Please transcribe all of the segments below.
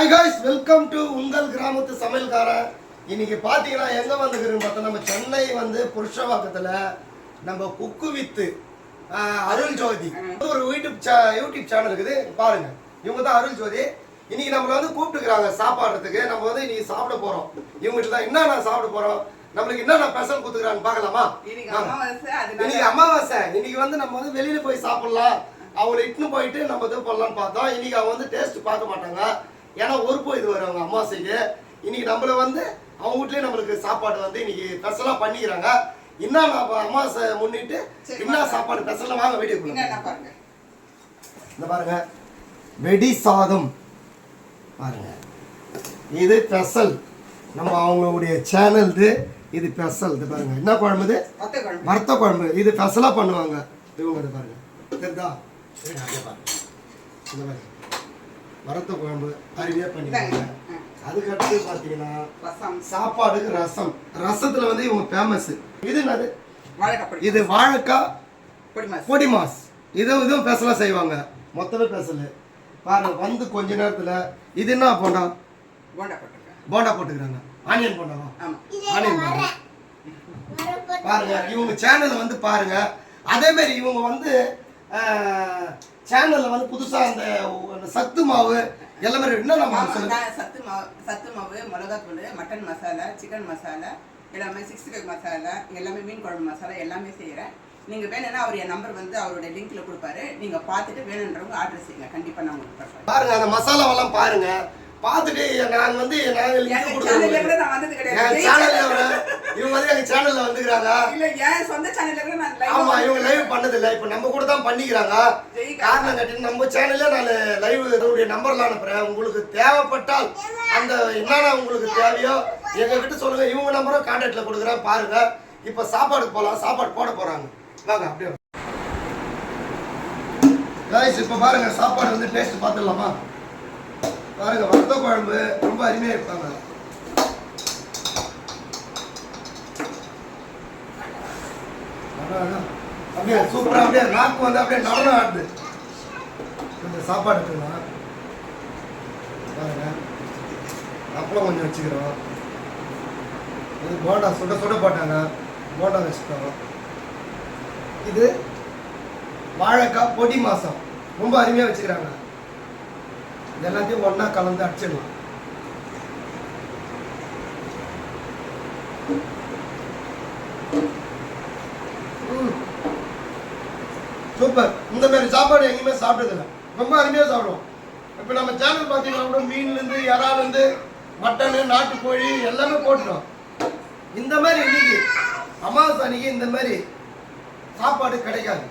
Hi guys welcome to உங்கள் கிராமத்து சமையல்காரன். இன்னைக்கு பார்த்தீங்கன்னா எங்கே வந்துக்கிறோன்னு பார்த்தா நம்ம சென்னை வந்து புருஷவாக்கத்தில் நம்ம குக்கு வித்து அருள் ஜோதி. ஒரு யூடியூப் சே யூடியூப் சேனல் இருக்குது. பாருங்க. இவங்க தான் அருள் ஜோதி. இன்னைக்கு நம்மள வந்து கூப்பிட்டுக்கிறாங்க சாப்பாடுறதுக்கு. நம்ம வந்து இன்னைக்கு சாப்பிட போகிறோம் இவங்ககிட்ட தான் என்னென்ன சாப்பிட போகிறோம் நம்மளுக்கு என்னென்ன ஸ்பெஷல் கொடுத்துக்கிறான்னு பார்க்கலாமா? இன்னைக்கு. அமாவாசை இன்னைக்கு அமாவாசை. இன்னைக்கு வந்து நம்ம வந்து வெளியில போய் சாப்பிடலாம். அவங்களை இட்டுன்னு போயிட்டு நம்ம இது பண்ணலாம்னு பார்த்தோம் இன்னைக்கு அவங்க வந்து டேஸ்ட் பார்க்க மாட்டாங்க. ஏன்னா ஒருப்போ இது வரும் அவங்க அமாவாசைக்கு இன்னைக்கு நம்மள வந்து அவங்க வீட்லயே நம்மளுக்கு சாப்பாடு வந்து இன்னைக்கு ஸ்பெஷலா பண்ணிக்கிறாங்க. என்ன நம்ம அமாவாசை முன்னிட்டு வாங்க. சாப்பாடு ஸ்பெஷலா வாங்க பாருங்க. இந்த பாருங்க. வெடி சாதம். பாருங்க. இது ஸ்பெஷல் நம்ம அவங்களுடைய சேனல்து இது. ஸ்பெஷல் இது பாருங்க. என்ன குழம்பு இது? வறுத்த குழம்பு. இது ஸ்பெஷலாக பண்ணுவாங்க. இவங்க இது பாருங்க. தெரியுதா சரி, அங்கே பாருங்க. இந்த மாதிரி வறுத்த குழம்பு அருமையாக பண்ணிடுவாங்க. அதுக்கடுத்து பார்த்தீங்கன்னா ரசம். சாப்பாடுக்கு ரசம். ரசத்தில் வந்து இவங்க ஃபேமஸ் இது என்னது? இது வாழைக்காய் பொடி மாஸ். இதுவும் இதுவும் ஸ்பெஷலாக செய்வாங்க. மொத்தமே ஸ்பெஷலு பாருங்க வந்து கொஞ்ச நேரத்தில் இது என்ன போண்டா? போண்டா போட்டுக்கிறாங்க. ஆனியன் போண்டாவா? ஆனியன் போண்டா. பாருங்க இவங்க சேனல் வந்து பாருங்க. அதே மாதிரி இவங்க வந்து சேனல்ல வந்து புதுசா அந்த சத்து மாவு எல்லாமே என்ன நம்ம சத்து மாவு சத்து மாவு மிளகாத்தூள் மட்டன் மசாலா சிக்கன் மசாலா எல்லாமே சிக்ஸ்டி ஃபைவ் மசாலா எல்லாமே மீன் குழம்பு மசாலா எல்லாமே செய்கிறேன் நீங்கள் வேணும்னா அவர் என் நம்பர் வந்து அவருடைய லிங்க்ல கொடுப்பாரு. நீங்கள் பார்த்துட்டு வேணுன்றவங்க ஆர்டர் செய்யுங்க கண்டிப்பாக நான் உங்களுக்கு தரேன் பாருங்க அந்த மசாலாவெல்லாம் பாருங்க. பார்த்துட்டு நாங்க வந்து நாங்க லிங்க் என் சேனல்ல கூட கொடுக்குறோம் நான் வந்தது எங்க கிடையாது சேனல்ல இவங்க வந்து எங்க சேனல்ல வந்துக்கிறாங்க. இல்ல என் சொந்த சேனல்ல கூட நான் live ஆமா ஆ இவங்க லைவ் பண்ணது இல்ல இப்ப நம்ம கூட தான் பண்ணிக்கிறாங்க. காரணம் கேட்டு நம்ம சேனல்ல நான் லைவ் என்னுடைய நம்பர்ல அனுப்புறேன். உங்களுக்கு தேவைப்பட்டால் அந்த என்னென்ன உங்களுக்கு தேவையோ எங்க கிட்ட சொல்லுங்க. இவங்க நம்பரும் கான்டாக்ட்ல கொடுக்குறேன். பாருங்க. இப்ப சாப்பாடுக்கு போலாம். சாப்பாடு போட போறாங்க. வாங்க அப்படியே. இப்ப பாருங்க. சாப்பாடு வந்து டேஸ்ட் பார்த்துடலாமா? பாருங்க வத்த குழம்பு ரொம்ப அருமையா இருப்பாங்க. அப்படியே சூப்பரா அப்படியே நாக்கு வந்து அப்படியே நடனம் ஆடுது. கொஞ்சம் சாப்பாடு எடுத்துக்கலாம் பாருங்க. அப்பளம் கொஞ்சம் வச்சுக்கிறோம். இது போண்டா சுட சுட போட்டாங்க. போண்டா வச்சுக்கிறோம் இது வாழைக்காய் பொடி மாசம். ரொம்ப அருமையாக வச்சுக்கிறாங்க. இது எல்லாத்தையும் ஒன்றா கலந்து அடிச்சிடலாம். ம். சூப்பர். இந்த மாதிரி சாப்பாடு எங்கேயுமே சாப்பிட்டதில்ல. ரொம்ப அருமையாக சாப்பிடுவோம். இப்போ நம்ம சேனல் பார்த்தீங்கன்னா கூட மீன்லேருந்து இறாலேருந்து மட்டனு நாட்டுக்கோழி எல்லாமே போட்டுட்டோம். இந்த மாதிரி இன்னைக்கு அமாவாசை அன்னைக்கு இந்த மாதிரி சாப்பாடு கிடைக்காது.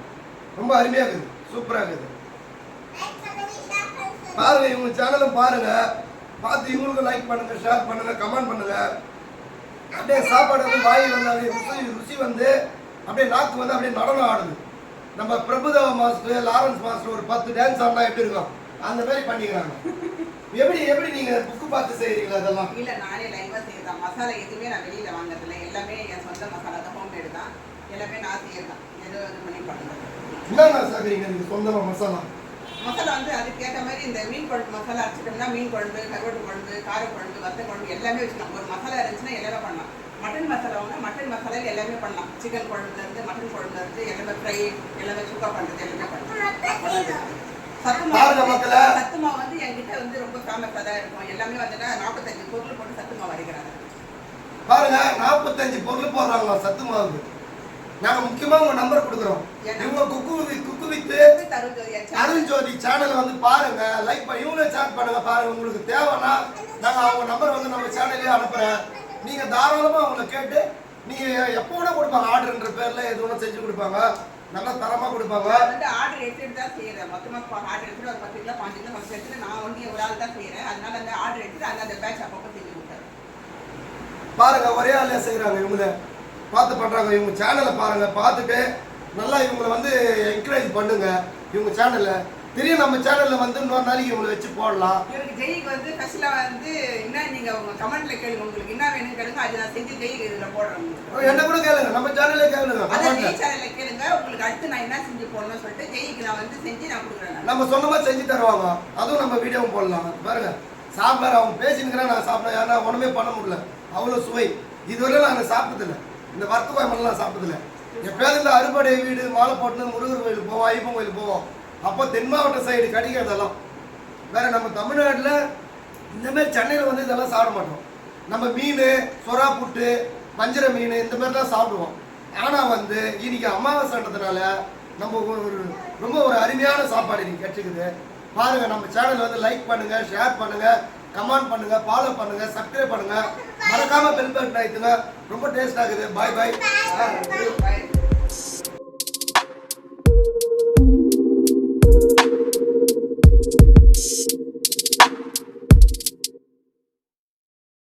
ரொம்ப அருமையாக இருக்குது. சூப்பராக இருக்குது. பாருங்க இவங்க சேனலும் பாருங்க. பார்த்து இவங்களுக்கும் லைக் பண்ணுங்க ஷேர் பண்ணுங்க கமெண்ட் பண்ணுங்க. அப்படியே சாப்பாடு வந்து வாய் வந்து அப்படியே ருசி ருசி வந்து அப்படியே நாக்கு வந்து அப்படியே நடனம் ஆடுது. நம்ம பிரபுதேவா மாஸ்டர் லாரன்ஸ் மாஸ்டர் ஒரு பத்து டான்ஸ் ஆடினா எப்படி இருக்கும்? அந்த மாதிரி பண்ணிக்கிறாங்க. எப்படி எப்படி நீங்க புக்கு பார்த்து செய்றீங்களா அதெல்லாம் இல்ல நானே லைவா செய்யறதான் மசாலா எதுவுமே நான் வெளியில வாங்குறதில்ல. எல்லாமே என் சொந்த மசாலா தான் ஹோம் மேடு தான். எல்லாமே நான் செய்யறதான் ஏதோ இது பண்ணி பண்ணுறது என்னென்ன சாப்பிடுறீங்க நீங்க சொந்தமா மசாலா? மசாலா வந்து அதுக்கு ஏற்ற மாதிரி இந்த மீன் குழம்பு மசாலா அரைச்சிட்டோம்னா மீன் குழம்பு கருவாட்டு குழம்பு கார குழம்பு வத்த குழம்பு எல்லாமே வச்சுக்கலாம். ஒரு மசாலா இருந்துச்சுன்னா எல்லாமே பண்ணலாம். மட்டன் மசாலா வாங்கினா மட்டன் மசாலாவில் எல்லாமே பண்ணலாம். சிக்கன் குழம்புல இருந்து மட்டன் குழம்புல இருந்து எல்லாமே ஃப்ரை எல்லாமே சுக்கா பண்றது எல்லாமே பண்ணலாம். சத்து மாவு மக்களே. சத்து மாவு வந்து என்கிட்ட வந்து ரொம்ப ஃபேமஸாக தான் இருக்கும். எல்லாமே வந்துன்னா நாற்பத்தஞ்சு பொருள் போட்டு சத்து மாவு அரைக்கிறாங்க. பாருங்க நாற்பத்தஞ்சு பொருள் போடுறாங்க சத்து மாவுக்கு? நாங்க முக்கியமா உங்க நம்பர் கொடுக்குறோம் இவங்க cook with cook Arun Jothi channel வந்து பாருங்க லைக் பண்ணி இவங்களும் சேட் பண்ணுங்க பாருங்க உங்களுக்கு தேவைன்னா நாங்க அவங்க நம்பர் வந்து நம்ம சேனல்லே அனுப்புறேன். நீங்க தாராளமா அவங்கள கேட்டு நீங்க எப்போ கூட கொடுப்பாங்க ஆர்டர்ன்ற பேர்ல எது ஒன்று செஞ்சு கொடுப்பாங்க. நல்லா தரமா கொடுப்பாங்க. வந்து ஆர்டர் எடுத்துட்டு தான் செய்யறேன். மொத்தமா ஆர்டர் எடுத்துட்டு ஒரு பத்து கிலோ பாஞ்சு கிலோ எடுத்துட்டு நான் ஒண்டி ஒரு ஆள் தான் செய்யறேன். அதனால அந்த ஆர்டர் எடுத்துட்டு அந்த அந்த பேட்ச் அப்பப்போ செஞ்சு கொடுத்தாரு பாருங்க ஒரே ஆளே செய்கிறாங்க இவங்கள. பார்த்து பண்றாங்க இவங்க சேனலை பாருங்க பார்த்துட்டு நல்லா இவங்களை வந்து என்கரேஜ் பண்ணுங்க. இவங்க சேனல்ல தெரியும் நம்ம சேனல்ல வந்து இன்னொரு நாளைக்கு இவங்களை வச்சு போடலாம். இவருக்கு ஜெய்க்கு வந்து ஸ்பெஷலா வந்து என்ன நீங்க உங்க கமெண்ட்ல கேளுங்க. உங்களுக்கு என்ன வேணும் கேளுங்க. அது நான் செஞ்சு ஜெய்க்கு இதுல போடுறேன் என்ன கூட கேளுங்க. நம்ம சேனல்லே கேளுங்க. அதான். ஜெய் சேனல்ல கேளுங்க. உங்களுக்கு அடுத்து நான் என்ன செஞ்சு போடணும்னு சொல்லிட்டு ஜெய்க்கு நான் வந்து செஞ்சு நான் கொடுக்குறேன். நம்ம சொந்தமா செஞ்சு தருவாங்க. அதுவும் நம்ம வீடியோவும் போடலாம். பாருங்க. சாம்பார் அவங்க பேசினுக்கிறேன் நான் சாப்பிட ஏன்னா ஒன்றுமே பண்ண முடியல. அவ்வளோ சுவை. இதுவரை நான் சாப்பிட்டதில்ல. இந்த வறுத்த கோயம்பெல்லாம் சாப்பிட்டதில்ல. எப்பயாவது இந்த அறுபடை வீடு மாலை முருகர் கோயிலுக்கு போவோம் ஐயப்பன் கோயிலுக்கு போவோம். அப்போ தென் மாவட்ட சைடு கிடைக்கிறதெல்லாம் வேற நம்ம தமிழ்நாட்டில் இந்தமாரி சென்னையில் வந்து இதெல்லாம் சாப்பிட மாட்டோம். நம்ம மீன் சொரா புட்டு வஞ்சர மீன் இந்த மாதிரி தான் சாப்பிடுவோம். ஆனால் வந்து இன்னைக்கு அமாவாசைன்றதுனால நம்ம ஒரு ரொம்ப ஒரு அருமையான சாப்பாடு இன்னைக்கு கிடைச்சிக்குது பாருங்க நம்ம சேனல் வந்து லைக் பண்ணுங்கள் ஷேர் பண்ணுங்கள் கமெண்ட் பண்ணுங்கள் ஃபாலோ பண்ணுங்கள் சப்ஸ்கிரைப் பண்ணுங்கள் மறக்காமல் பெல் பட்டன் ஆயிடுங்க ரொம்ப டேஸ்ட் ஆகுது. பாய் பாய்